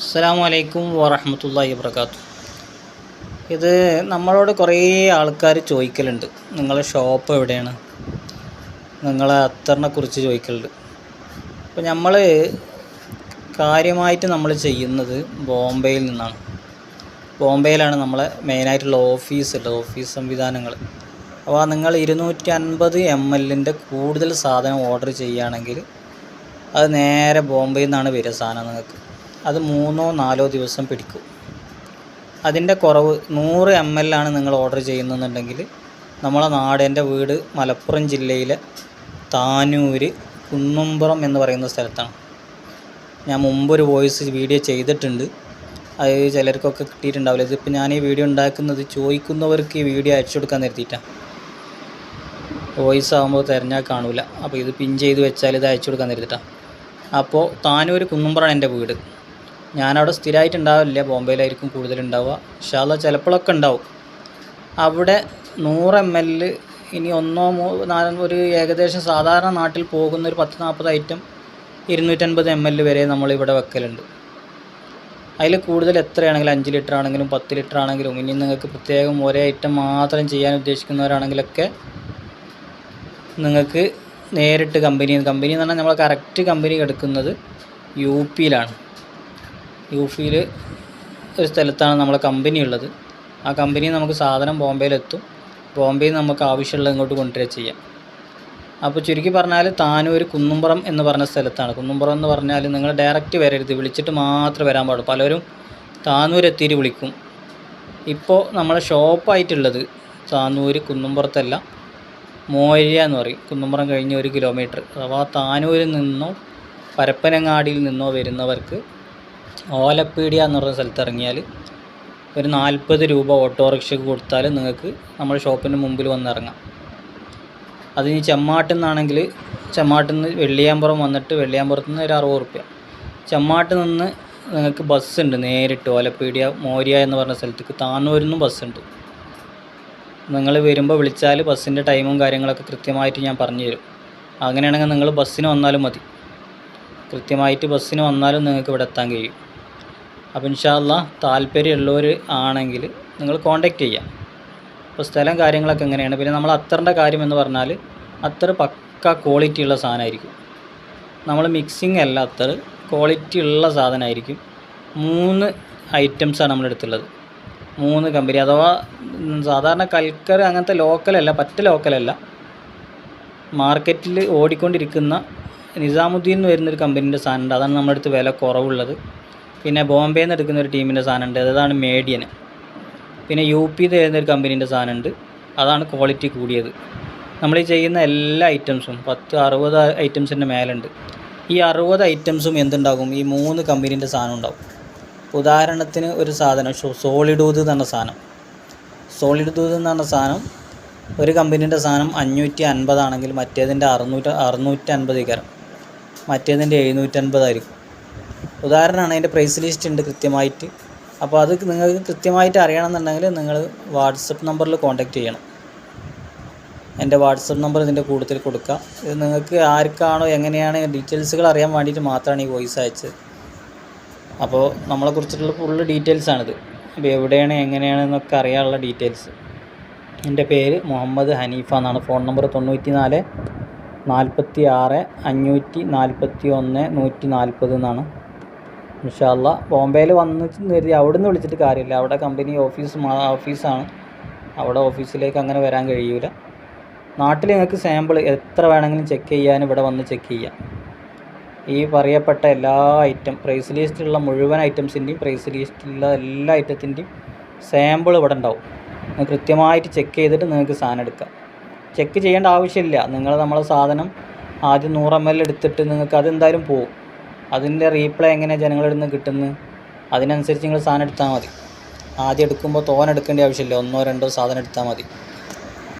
അസ്സാം വലൈക്കും വാഹമത്തല്ലാ വർക്കാത്തു ഇത് നമ്മളോട് കുറേ ആൾക്കാർ ചോദിക്കലുണ്ട്. നിങ്ങളെ ഷോപ്പ് എവിടെയാണ്? നിങ്ങളെ അത്തറിനെ കുറിച്ച് ചോദിക്കലുണ്ട്. അപ്പോൾ നമ്മൾ കാര്യമായിട്ട് നമ്മൾ ചെയ്യുന്നത് ബോംബെയിൽ നിന്നാണ്. ബോംബെയിലാണ് നമ്മളെ മെയിനായിട്ടുള്ള ഓഫീസ് ഉള്ളത് ഓഫീസ് സംവിധാനങ്ങൾ. അപ്പോൾ നിങ്ങൾ ഇരുന്നൂറ്റി അൻപത് എം എല്ലിന്റെ കൂടുതൽ സാധനം ഓർഡർ ചെയ്യുകയാണെങ്കിൽ അത് നേരെ ബോംബെയിൽ നിന്നാണ് വരിക സാധനം നിങ്ങൾക്ക്. അത് മൂന്നോ നാലോ ദിവസം പിടിക്കും. അതിന്റെ കുറവ് നൂറ് എം എൽ ആണ് നിങ്ങൾ ഓർഡർ ചെയ്യുന്നുണ്ടെങ്കിൽ നമ്മളെ നാട് എന്റെ വീട് മലപ്പുറം ജില്ലയിലെ താനൂര് കുന്നുംപുറം എന്ന് പറയുന്ന സ്ഥലത്താണ്. ഞാൻ മുമ്പൊരു വോയിസ് വീഡിയോ ചെയ്തിട്ടുണ്ട്. അത് ചിലർക്കൊക്കെ കിട്ടിയിട്ടുണ്ടാവില്ല. ഇതിപ്പോൾ ഞാൻ ഈ വീഡിയോ ഉണ്ടാക്കുന്നത് ചോദിക്കുന്നവർക്ക് ഈ വീഡിയോ അയച്ചു കൊടുക്കാൻ നിർത്തിയിട്ടാണ് വോയിസ് ആകുമ്പോൾ തിരഞ്ഞാൽ കാണില്ല അപ്പോൾ ഇത് പിൻ ചെയ്ത് വെച്ചാൽ ഇത് അയച്ചു കൊടുക്കാൻ നിർത്തിയിട്ടാണ് അപ്പോൾ താനൂർ കുന്നുംപുറമാണ് എന്റെ വീട്. ഞാനവിടെ സ്ഥിരമായിട്ട് ഉണ്ടാവില്ല ബോംബെയിലായിരിക്കും കൂടുതലുണ്ടാവുക. അത് ചിലപ്പോഴൊക്കെ ഉണ്ടാവും. അവിടെ നൂറ് എം എൽ ഇനി ഒന്നോ മൂ നാലോ ഒരു ഏകദേശം സാധാരണ നാട്ടിൽ പോകുന്ന ഒരു പത്ത് നാൽപ്പത് ഐറ്റം ഇരുന്നൂറ്റൻപത് എം എൽ വരെ നമ്മളിവിടെ വെക്കലുണ്ട്. അതിൽ കൂടുതൽ എത്രയാണെങ്കിലും അഞ്ച് ലിറ്റർ ആണെങ്കിലും പത്ത് ലിറ്റർ ആണെങ്കിലും ഇനി നിങ്ങൾക്ക് പ്രത്യേകം ഒരേ ഐറ്റം മാത്രം ചെയ്യാൻ ഉദ്ദേശിക്കുന്നവരാണെങ്കിലൊക്കെ നിങ്ങൾക്ക് നേരിട്ട് കമ്പനി കമ്പനി എന്ന് പറഞ്ഞാൽ നമ്മൾ കറക്റ്റ് കമ്പനി എടുക്കുന്നത് യു പിയിലാണ് യു പിയിൽ ഒരു സ്ഥലത്താണ് നമ്മളെ കമ്പനി ഉള്ളത് ആ കമ്പനി നമുക്ക് സാധനം ബോംബെയിലെത്തും. ബോംബെയിൽ നമുക്ക് ആവശ്യമുള്ളത് ഇങ്ങോട്ട് കൊണ്ടുവരിക ചെയ്യാം. അപ്പോൾ ചുരുക്കി പറഞ്ഞാൽ താനൂർ കുന്നുംപുറം എന്ന് പറഞ്ഞ സ്ഥലത്താണ്. കുന്നുംപുറം എന്ന് പറഞ്ഞാൽ നിങ്ങൾ ഡയറക്റ്റ് വരരുത്. വിളിച്ചിട്ട് മാത്രമേ വരാൻ പാടുള്ളൂ. പലരും താനൂർ എത്തിയിട്ട് വിളിക്കും. ഇപ്പോൾ നമ്മളെ ഷോപ്പായിട്ടുള്ളത് താനൂർ കുന്നുംപുറത്തല്ല മോര്യ എന്ന് പറയും. കുന്നുംപുറം കഴിഞ്ഞ് ഒരു കിലോമീറ്റർ. അഥവാ താനൂരിൽ നിന്നോ പരപ്പനങ്ങാടിയിൽ നിന്നോ വരുന്നവർക്ക് ഓലപ്പീടിയ എന്ന് പറഞ്ഞ സ്ഥലത്ത് ഇറങ്ങിയാൽ ഒരു നാൽപ്പത് രൂപ ഓട്ടോറിക്ഷയ്ക്ക് കൊടുത്താൽ നിങ്ങൾക്ക് നമ്മുടെ ഷോപ്പിന്റെ മുമ്പിൽ വന്ന് അത് ഇനി ചെമ്മാട്ടിൽ നിന്നാണെങ്കിൽ ചെമ്മാട്ടിൽ നിന്ന് വെള്ളിയാമ്പുറം വന്നിട്ട് വെള്ളിയാമ്പുറത്ത് നിന്ന് ഒരു അറുപത് റുപ്യ. ചെമ്മാട്ടിൽ നിന്ന് നിങ്ങൾക്ക് ബസ്സുണ്ട് നേരിട്ട് ഓലപ്പീടിയ മോര്യ എന്ന് പറഞ്ഞ സ്ഥലത്തേക്ക്. താന്നൂരിൽ നിന്നും ബസ്സുണ്ട് നിങ്ങൾ വരുമ്പോൾ വിളിച്ചാൽ ബസ്സിന്റെ ടൈമും കാര്യങ്ങളൊക്കെ കൃത്യമായിട്ട് ഞാൻ പറഞ്ഞു തരും അങ്ങനെയാണെങ്കിൽ നിങ്ങൾ ബസ്സിന് വന്നാലും മതി. കൃത്യമായിട്ട് ബസ്സിന് വന്നാലും നിങ്ങൾക്ക് ഇവിടെ എത്താൻ കഴിയും. അപ്പോൾ ഇൻഷാല്ല താല്പര്യമുള്ളവർ ആണെങ്കിൽ നിങ്ങൾ കോണ്ടാക്ട് ചെയ്യാം. അപ്പോൾ സ്ഥലം കാര്യങ്ങളൊക്കെ എങ്ങനെയാണ്? പിന്നെ നമ്മൾ അത്തറിന്റെ കാര്യം എന്ന് പറഞ്ഞാൽ അത്തർ പക്ക ക്വാളിറ്റി ഉള്ള സാധനമായിരിക്കും. നമ്മൾ മിക്സിങ് അല്ല അത്തർ ക്വാളിറ്റി ഉള്ള സാധനമായിരിക്കും. മൂന്ന് ഐറ്റംസാണ് നമ്മളെടുത്തുള്ളത് മൂന്ന് കമ്പനി അഥവാ സാധാരണ കൽക്കർ അങ്ങനത്തെ ലോക്കലല്ല പറ്റ ലോക്കലല്ല മാർക്കറ്റിൽ ഓടിക്കൊണ്ടിരിക്കുന്ന നിസാമുദ്ദീൻ എന്ന് വരുന്നൊരു കമ്പനീന്റെ സാധനമുണ്ട്. അതാണ് നമ്മുടെ അടുത്ത് വില കുറവുള്ളത്. പിന്നെ ബോംബെയിൽ നിന്ന് എടുക്കുന്ന ഒരു ടീമിന്റെ സാധനമുണ്ട്. അതാണ് മേഡിയൻ. പിന്നെ യു പി തരുന്ന ഒരു കമ്പനീന്റെ സാധനമുണ്ട്. അതാണ് ക്വാളിറ്റി കൂടിയത്. നമ്മൾ ഈ ചെയ്യുന്ന എല്ലാ ഐറ്റംസും പത്ത് അറുപത് ഐറ്റംസിന്റെ മേലുണ്ട്. ഈ അറുപത് ഐറ്റംസും എന്തുണ്ടാകും? ഈ മൂന്ന് കമ്പനീന്റെ സാധനം ഉണ്ടാകും ഉദാഹരണത്തിന് ഒരു സാധനം സോളിഡ് ഊത് എന്ന് പറഞ്ഞ സാധനം. സോളിഡ് ഊത് എന്ന് പറഞ്ഞ സാധനം ഒരു കമ്പനീന്റെ സാധനം അഞ്ഞൂറ്റി അൻപതാണെങ്കിൽ മറ്റേതിന്റെ അറുന്നൂറ്റി അറുന്നൂറ്റി അൻപത് കയറും മറ്റേതിന്റെ എഴുന്നൂറ്റൻപതായിരിക്കും. ഉദാഹരണമാണ് അതിന്റെ പ്രൈസ് ലിസ്റ്റ് ഉണ്ട് കൃത്യമായിട്ട്. അപ്പോൾ അത് നിങ്ങൾക്ക് കൃത്യമായിട്ട് അറിയണമെന്നുണ്ടെങ്കിൽ നിങ്ങൾ വാട്സപ്പ് നമ്പറിൽ കോൺടാക്റ്റ് ചെയ്യണം. എന്റെ വാട്സപ്പ് നമ്പർ ഇതിന്റെ കൂടുതൽ കൊടുക്കുക ഇത് നിങ്ങൾക്ക് ആർക്കാണോ എങ്ങനെയാണ് ഡീറ്റെയിൽസുകൾ അറിയാൻ വേണ്ടിയിട്ട് മാത്രമാണ് ഈ വോയിസ് അയച്ചത്. അപ്പോൾ നമ്മളെക്കുറിച്ചിട്ടുള്ള ഫുള്ള് ഡീറ്റെയിൽസാണിത് അപ്പോൾ എവിടെയാണ് എങ്ങനെയാണ് എന്നൊക്കെ അറിയാനുള്ള ഡീറ്റെയിൽസ് എന്റെ പേര് മുഹമ്മദ് ഹനീഫ എന്നാണ്. ഫോൺ നമ്പർ തൊണ്ണൂറ്റി നാല് നാൽപ്പത്തി ആറ് അഞ്ഞൂറ്റി നാൽപ്പത്തി ഒന്ന് നൂറ്റി നാൽപ്പത് എന്നാണ്. ഇൻഷാല്ല ബോംബെയിൽ വന്ന് കരുതി അവിടെ നിന്ന് വിളിച്ചിട്ട് കാര്യമില്ല. അവിടെ കമ്പനി ഓഫീസ് ഓഫീസാണ് അവിടെ ഓഫീസിലേക്ക് അങ്ങനെ വരാൻ കഴിയൂല. നാട്ടിൽ നിങ്ങൾക്ക് സാമ്പിൾ എത്ര വേണമെങ്കിലും ചെക്ക് ചെയ്യാൻ ഇവിടെ വന്ന് ചെക്ക് ചെയ്യാം. ഈ പറയപ്പെട്ട എല്ലാ ഐറ്റം പ്രൈസ് ലിസ്റ്റിലുള്ള മുഴുവൻ ഐറ്റംസിന്റെയും പ്രൈസ് ലിസ്റ്റിലുള്ള എല്ലാ ഐറ്റത്തിന്റെയും സാമ്പിൾ ഇവിടെ ഉണ്ടാവും. കൃത്യമായിട്ട് ചെക്ക് ചെയ്തിട്ട് നിങ്ങൾക്ക് സാധനം എടുക്കാം. ചെക്ക് ചെയ്യേണ്ട ആവശ്യമില്ല. നിങ്ങൾ നമ്മളെ സാധനം ആദ്യം നൂറ് എം എൽ എടുത്തിട്ട് നിങ്ങൾക്ക് അതെന്തായാലും പോകും അതിന്റെ റീപ്ലൈ എങ്ങനെയാണ് ജനങ്ങളുടെ നിന്ന് കിട്ടുന്നത് അതിനനുസരിച്ച് നിങ്ങൾ സാധനം എടുത്താൽ മതി. ആദ്യം എടുക്കുമ്പോൾ തോൻ എടുക്കേണ്ട ആവശ്യമില്ല. ഒന്നോ രണ്ടോ സാധനം എടുത്താൽ മതി.